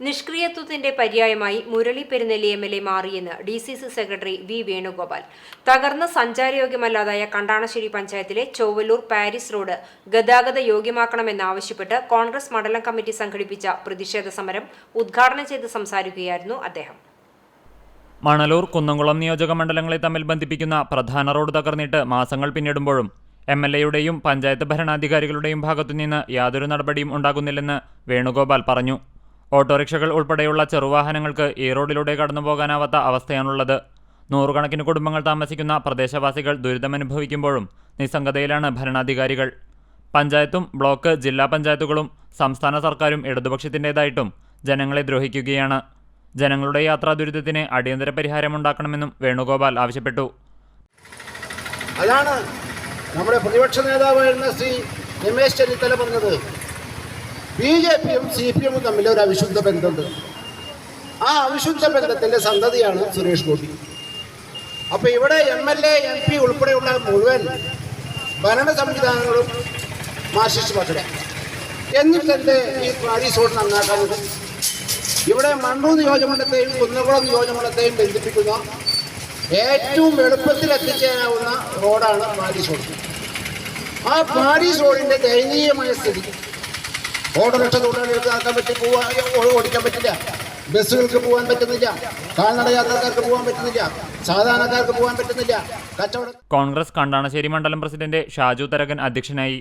നിഷ്ക്രിയത്വത്തിന്റെ പര്യായമായി Murali Perunelli M L A മാറിയെന്ന് D C C secretary V Venugopal. തകർന്ന സഞ്ചാരയോഗ്യമല്ലാതായ കണ്ടാണശ്ശേരി പഞ്ചായത്തിലെ ചൊവ്വല്ലൂർ പാരീസ് റോഡ് ഗതാഗത യോഗ്യമാക്കണമെന്നാവശ്യപ്പെട്ട് കോൺഗ്രസ് മണ്ഡലം കമ്മിറ്റി സംഘടിപ്പിച്ച പ്രതിഷേധ സമരം ഉദ്ഘാടനം ചെയ്ത് സംസാരിക്കുകയായിരുന്നു അദ്ദേഹം. മണലൂർ കുന്നംകുളം നിയോജക മണ്ഡലങ്ങളെ തമ്മിൽ ബന്ധിപ്പിക്കുന്ന പ്രധാന റോഡ് തകർന്നിട്ട് മാസങ്ങൾ പിന്നിടുമ്പോഴും എം എൽ എയുടെയും പഞ്ചായത്ത് ഭരണാധികാരികളുടെയും ഭാഗത്തുനിന്ന് യാതൊരു നടപടിയും ഉണ്ടാകുന്നില്ലെന്ന് വേണുഗോപാൽ പറഞ്ഞു. ഓട്ടോറിക്ഷകൾ ഉൾപ്പെടെയുള്ള ചെറുവാഹനങ്ങൾക്ക് ഈ റോഡിലൂടെ കടന്നുപോകാനാവാത്ത അവസ്ഥയാണുള്ളത്. നൂറുകണക്കിന് കുടുംബങ്ങൾ താമസിക്കുന്ന പ്രദേശവാസികൾ ദുരിതമനുഭവിക്കുമ്പോഴും നിസ്സംഗതയിലാണ് ഭരണാധികാരികൾ. പഞ്ചായത്തും ബ്ലോക്ക് ജില്ലാ പഞ്ചായത്തുകളും സംസ്ഥാന സർക്കാരും ഇടതുപക്ഷത്തിന്റെതായിട്ടും ജനങ്ങളെ ദ്രോഹിക്കുകയാണ്. ജനങ്ങളുടെ യാത്രാ ദുരിതത്തിന് അടിയന്തര പരിഹാരമുണ്ടാക്കണമെന്നും വേണുഗോപാൽ ആവശ്യപ്പെട്ടു. അതാണ് നമ്മുടെ പ്രതിപക്ഷ നേതാവായിരുന്ന ശ്രീ രമേശ് ചെന്നിത്തല പറഞ്ഞത്. ബി ജെ പിയും സി പി എമ്മും തമ്മിൽ ഒരു അവിശുദ്ധ ബന്ധമുണ്ട്. ആ അവിശുദ്ധ ബന്ധത്തിന്റെ സന്തതിയാണ് സുരേഷ് ഗോപി. അപ്പോൾ ഇവിടെ M L A M P ഉൾപ്പെടെയുള്ള മുഴുവൻ ഭരണ സംവിധാനങ്ങളും മാർക്സിസ്റ്റ് പാർട്ടിയുടെ. എന്നിട്ടെന്ത് ഈ പാടി സോട്ട് നന്നാക്കാനുണ്ട്? ഇവിടെ മണ്ണൂർ നിയോജകമണ്ഡലത്തെയും കുന്നകുളം നിയോജകമണ്ഡലത്തെയും ബന്ധിപ്പിക്കുന്ന ഏറ്റവും എളുപ്പത്തിൽ എത്തിച്ചേരാവുന്ന റോഡാണ് പാരീസ് റോഡ് ആ പാരീസ് റോഡിന്റെ ദയനീയമായ സ്ഥിതി. ഓട്ടോറിക്ഷ തൊഴിലാളികൾക്ക് പറ്റി പോവാൻ ഓടിക്കാൻ പറ്റില്ല. ബസ്സുകൾക്ക് പോകാൻ പറ്റുന്നില്ല. കാൽനട യാത്രക്കാർക്ക് പോകാൻ പറ്റുന്നില്ല. സാധാരണക്കാർക്ക് പോകാൻ പറ്റുന്നില്ല. കോൺഗ്രസ് കണ്ടാണശ്ശേരി മണ്ഡലം പ്രസിഡന്റ് ഷാജു തരകൻ അധ്യക്ഷനായി.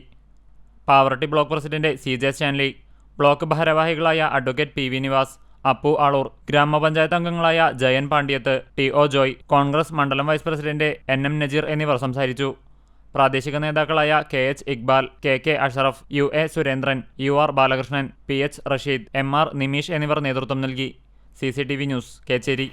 Pavaratty block president C J Stanley block ഭാരവാഹികളായ advocate P V Nivas Appu Aloor ഗ്രാമപഞ്ചായത്ത് അംഗങ്ങളായ Jayan Pandyath T O Joy Congress മണ്ഡലം vice president N M Najeer എന്നിവർ സംസാരിച്ചു. പ്രാദേശിക നേതാക്കളായ K H Iqbal K K Ashraf U A Surendran U R Balakrishnan P H Rasheed M R Nimeesh എന്നിവർ നേതൃത്വം നൽകി. C C T V news Kechery.